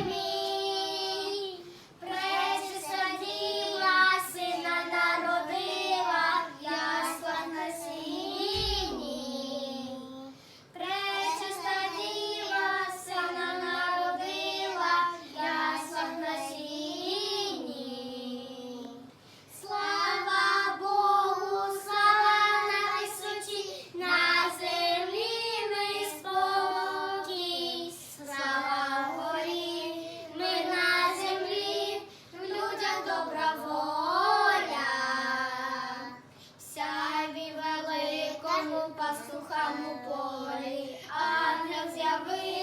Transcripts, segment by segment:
me. Пастухам у полі, ангел з'явився.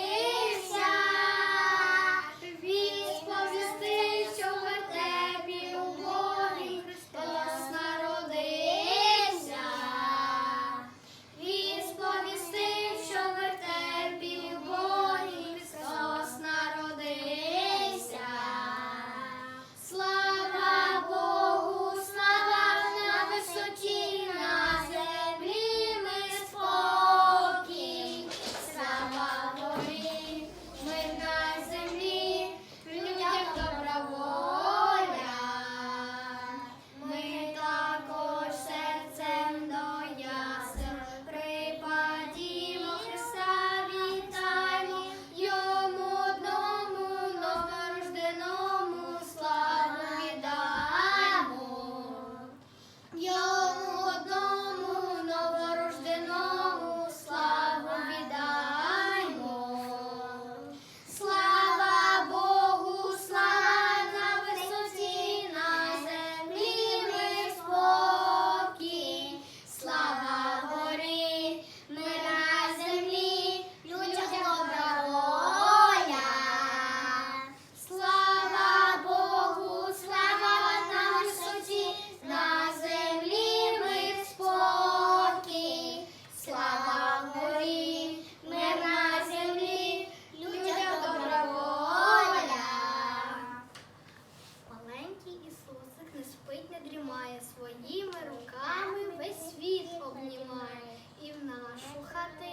своїми руками весь світ обнімає і в нашу хати.